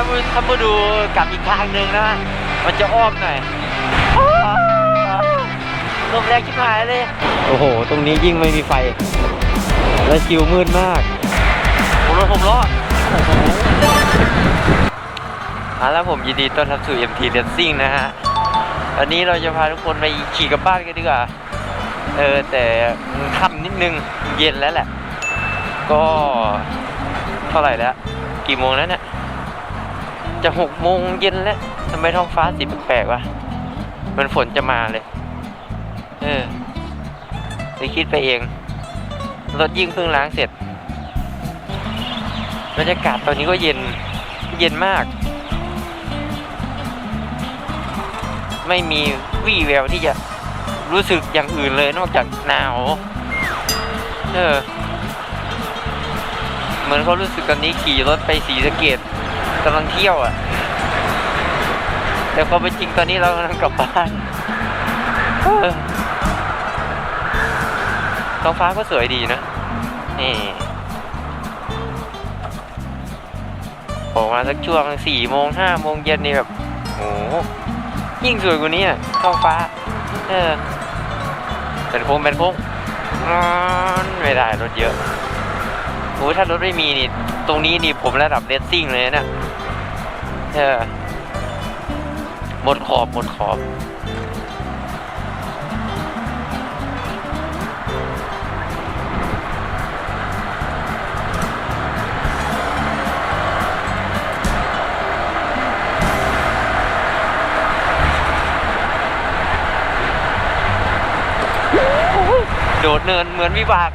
ถ้ามึงถ้ามึงดูกลับอีกทางหนึ่งนะ มันจะอ้อมหน่อยลมแรงชิบหายเลย โอ้โห ตรงนี้ยิ่งไม่มีไฟ แล้วคิวมืดมากโอ้รถผมล้ออะแล้วผมยินดีต้อนรับสู่ MT Racing นะฮะวันนี้เราจะพาทุกคนไปขี่กลับบ้านกันดีกว่า เออ แต่มันค่ำนิดนึงเย็นแล้วแหละ ก็เท่าไหร่แล้ว กี่โมงแล้วเนี่ย จะหกโมงเย็นแล้วทำไมท้องฟ้าสีแปลกๆวะมันฝนจะมาเลย เออไปคิดไปเอง รถยิ่งเพิ่งล้างเสร็จบรรยากาศตอนนี้ก็เย็นเย็นมาก ไม่มีวี่แววที่จะรู้สึกอย่างอื่นเลยนอกจากหนาว เออ เหมือนเขารู้สึกตอนนี้ขี่รถไปสีสะเกดำลังเที่ยวอะ แต่พอไปจริงตอนนี้เรากำลังกลับบ้านเออท้องฟ้าก็สวยดีนะ นี่ออกมาสักช่วงสี่โมงห้าโมงเย็นนี่แบบโอ้โหยิ่งสวยกว่านี้อะท้องฟ้า เออเป็นโค้งเป็นโค้งร้อนไม่ได้รถเยอะโอ้ถ้ารถไม่มีนี่ ตรงนี้นี่ผมระดับเลสซิ่งเลยนะ เออหมดขอบ หมดขอบ โดดเนินเหมือนวิบาก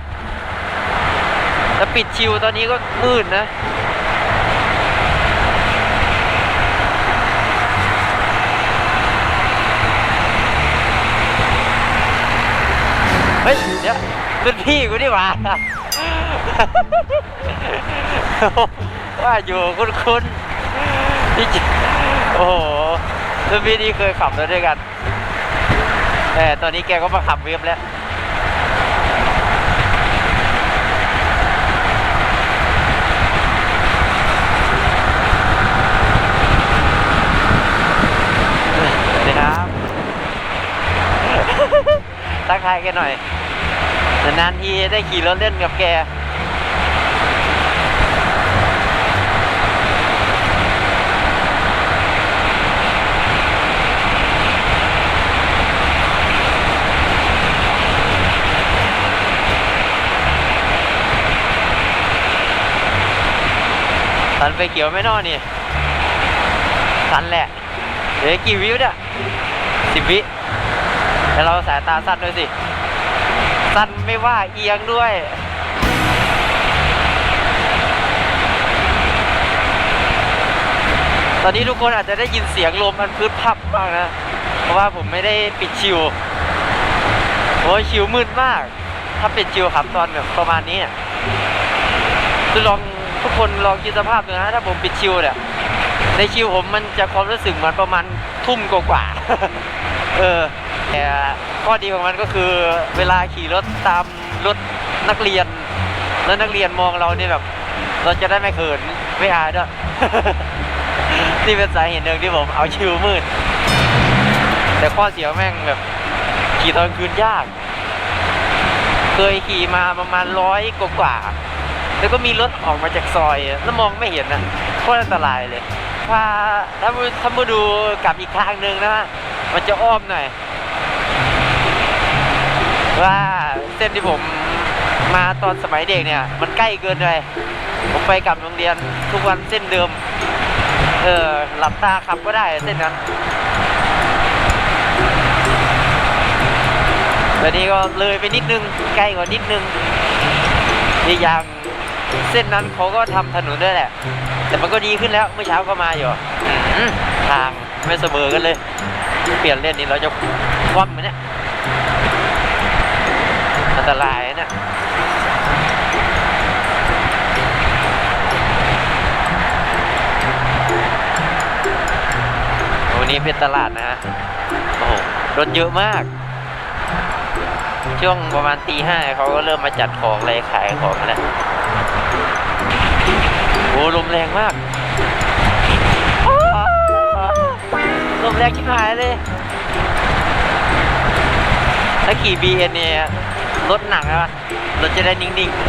แล้วปิดชิวตอนนี้ก็มืดนะ เฮ้ยเดี๋ยวรุ่นพี่กูนี่หว่า ว่าอยู่คุ้นคุ้นๆพี่จโอ้โหรุ่นพี่นี่เคยขับรถด้วยกันแต่ตอนนี้แกก็มาขับเว็บแล้วสวัสดีครับทักทายแกหน่อย นานทีได้ขี่รถเล่นกับแก สันไปเกี่ยวไม่นอนี่ สันแหละ เดี๋ยวกี่วิวเนี่ยสิบวิแต่เราสายตาสั้นด้วยสิ สั้นไม่ว่าเอียงด้วยตอนนี้ทุกคนอาจจะได้ยินเสียงลมอันพืดพับมากนะ เพราะว่าผมไม่ได้ปิดชิวโอ้ยชิวมืดมาก ถ้าปิดชิวขับตอนแบบประมาณนี้เนี่ยคือลองทุกคนลองคิดสภาพดูนะถ้าผมปิดชิวเนี่ยในชิวผมมันจะความรู้สึกเหมือนประมาณทุ่มกว่าๆเออแต่ ข้อดีของมันก็คือเวลาขี่รถตามรถนักเรียน แล้วนักเรียนมองเราเนี่ยแบบ เราจะได้ไม่เขินไม่อายด้วย นี่เป็นสาเหตุหนึ่งที่ผมเอาชิวมืด แต่ข้อเสียแม่งแบบขี่ตอนคืนยาก เคยขี่มาประมาณร้อยกว่าแล้วก็มีรถออกมาจากซอยแล้วมองไม่เห็นนะโคตรอันตรายเลยพาถ้าถ้ามึงดูกลับอีกทางหนึ่งนะมันจะอ้อมหน่อย ว่าเส้นที่ผมมาตอนสมัยเด็กเนี่ย มันใกล้เกินไปผมไปกลับโรงเรียนทุกวันเส้นเดิม เออหลับตาขับก็ได้เส้นนั้นตอนนี้ก็เลยไปนิดนึงใกล้กว่านิดนึงอีกอย่างเส้นนั้นเขาก็ทำถนนด้วยแหละ แต่มันก็ดีขึ้นแล้วเมื่อเช้าก็มาอยู่ทางไม่เสมอกันเลย เปลี่ยนเลนนี่เราจะคว่ำไหมเนี่ย อันตรายนะเนี่ยวันนี้เป็นตลาดนะฮะ โอ้โห รถเยอะมาก ช่วงประมาณตีห้าเขาก็เริ่มมาจัดของอะไรขายของแล้ว โอ้ลมแรงมากลมแรงชิบหายเลยถ้าขี่ BN เนี่ย รถหนักอะรถจะได้นิ่งๆ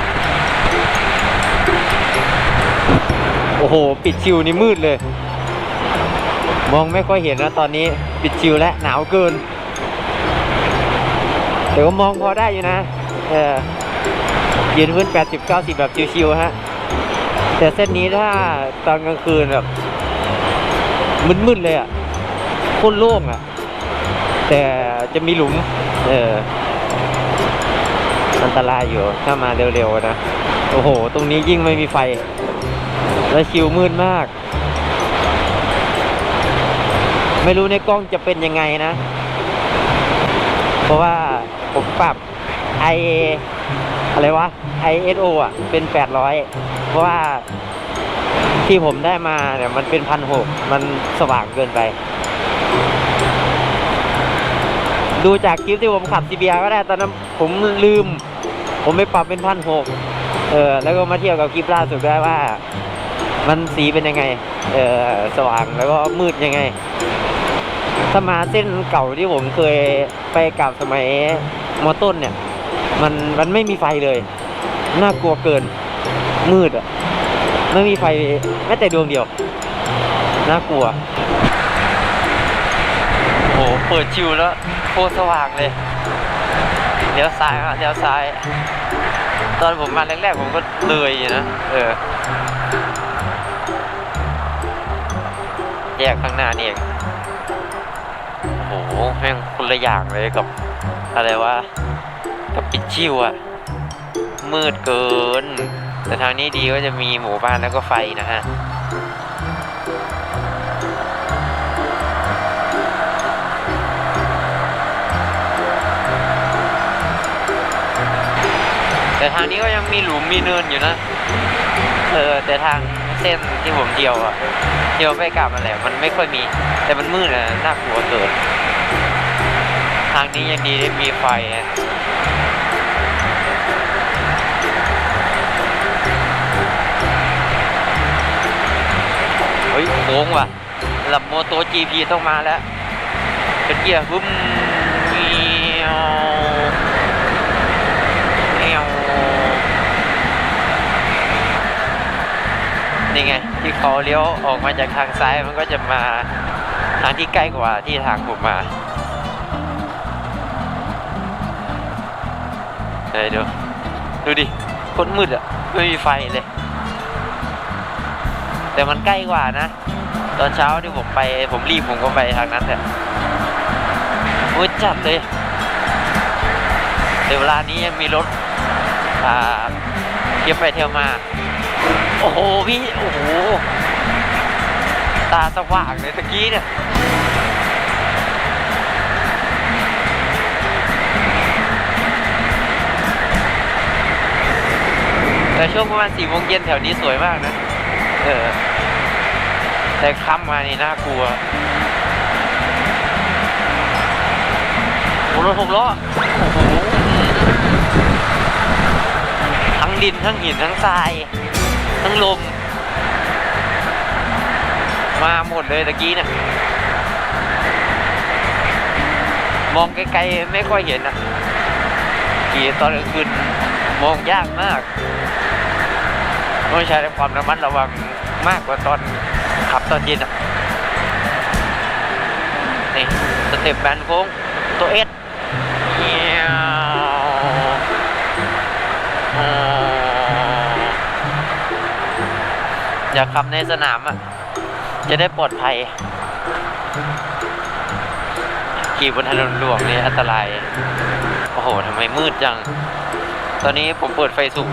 โอ้โห ปิดชิวนี่มืดเลย มองไม่ค่อยเห็นนะตอนนี้ปิดชิวและหนาวเกิน แต่ก็มองพอได้อยู่นะ เออยืนพื้น 80 90 แบบชิวๆฮะ แต่เส้นนี้ถ้าตอนกลางคืนแบบมึนๆเลยอะโคนโล่งอะ แต่จะมีหลุม เออ อันตรายอยู่ถ้ามาเร็วๆนะ โอ้โห ตรงนี้ยิ่งไม่มีไฟ แล้วชิวมืดมาก ไม่รู้ในกล้องจะเป็นยังไงนะ เพราะว่าผมปรับ i ออะไรวะ ISO อะ เป็น 800 เพราะว่าที่ผมได้มาเนี่ย มันเป็นพันหกมันสว่างเกินไป ดูจากคลิปที่ผมขับ CBR ก็ได้ ตอนนั้นผมลืม ผมไปปรับเป็นพันหกเออแล้วก็มาเทียบกับคลิปล่าสุดได้ว่า มันสีเป็นยังไง เออสว่างแล้วก็มืดยังไงถ้ามาเส้นเก่าที่ผมเคยไปกับสมัยมอต้นเนี่ย มันมันไม่มีไฟเลย น่ากลัวเกิน มืดอะไม่มีไฟแม้แต่ดวงเดียว น่ากลัวโอ้โหเปิดชิวแล้วโคตรสว่างเลย เลี้ยวซ้ายอะเลี้ยวซ้าย ตอนผมมาแรกๆผมก็เลยอยู่นะเออแยกข้างหน้านี่เองโอ้โหแม่งคนละอย่างเลยกับ อะไรวะกับปิดชิวอะมืดเกิน แต่ทางนี้ดีก็จะมีหมู่บ้านแล้วก็ไฟนะฮะ ทางนี้ก็ยังมีหลุมมีเนินอยู่นะ เออ แต่ทางเส้นที่ผมเที่ยวอะเที่ยวไปกลับมาแหละมันไม่ค่อยมี แต่มันมืดอะน่ากลัวเกิน ทางนี้ยังดีได้มีไฟอะเฮ้ยโค้งว่ะลำโมโต GP ต้องมาแล้วเป็นเกียร์บึ้มเมียวเมียว นี่ไง ที่เขาเลี้ยวออกมาจากทางซ้ายมันก็จะมาทางที่ใกล้กว่าที่ทางผมมาเฮ้ยดูดูดิคนมืดอะ ไม่มีไฟเลย แต่มันใกล้กว่านะ ตอนเช้าที่ผมไปผมรีบผมก็ไปทางนั้นแหละมืดจัดเลยแต่เวลานี้ยังมีรถอ่าเที่ยวไปเที่ยวมา โอ้โหพี่ โอ้โห ตาสว่างเลยตะกี้เนี่ย แต่ช่วงประมาณสี่โมงเย็นแถวนี้สวยมากนะ เออ แต่ค่ำมานี่น่ากลัวโอ้รถหกล้อ โอ้โห ทั้งดินทั้งหินทั้งทราย ทั้งลม มาหมดเลยตะกี้เนี่ยมองไกลๆไม่ค่อยเห็นอะขี่ตอนกลางคืนมองยากมากต้องใช้ความระมัดระวังมากกว่าตอนขับตอนเย็นอะนี่สเต็ปแบนโค้งตัวเอสากขับในสนามอะจะได้ปลอดภัย ขี่บนถนนหลวงนี่อันตราย โอ้โหทำไมมืดจัง ตอนนี้ผมเปิดไฟสูง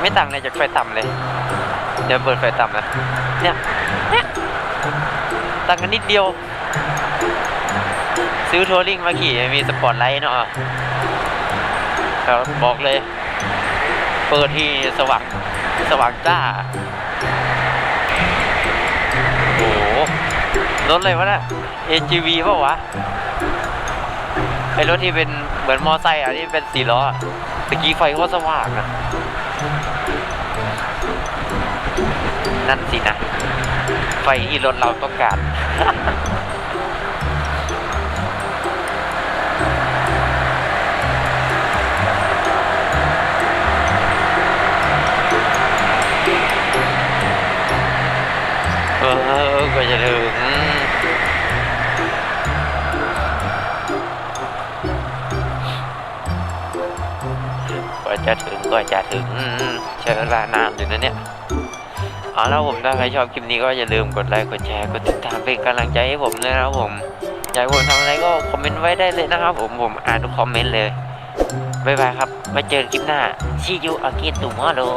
ไม่ต่างอะไรจากไฟต่ำเลย เดี๋ยวเปิดไฟต่ำนะ เนี่ยเนี่ยต่างกันนิดเดียว ซื้อทัวริงมาขี่มีสปอร์ตไลท์เนาะครับบอกเลย เปิดที่สว่างสว่างจ้า รถเลยวะเนี่ะ AGV เปล่าวะไอรถที่เป็นเหมือนมอไซค์อะที่เป็นสี่ล้อตะกี้ไฟโคสว่างอะ นั่นสินะ ไฟที่รถเราต้องการเออก็จะถึง ว่าจะถึงกว่าจะถึงใช้เวลานานอยู่นะเนี่ยเอาแล้วผมถ้าใครชอบคลิปนี้ก็อย่าลืมกดไลค์กดแชร์กดติดตามเป็นกำลังใจให้ผมเลยนะครับผมอยากผมทำอะไรก็คอมเมนต์ไว้ได้เลยนะครับผมผมอ่านทุกคอมเมนต์เลยบ๊ายบายครับไว้เจอกันคลิปหน้า See you again tomorrow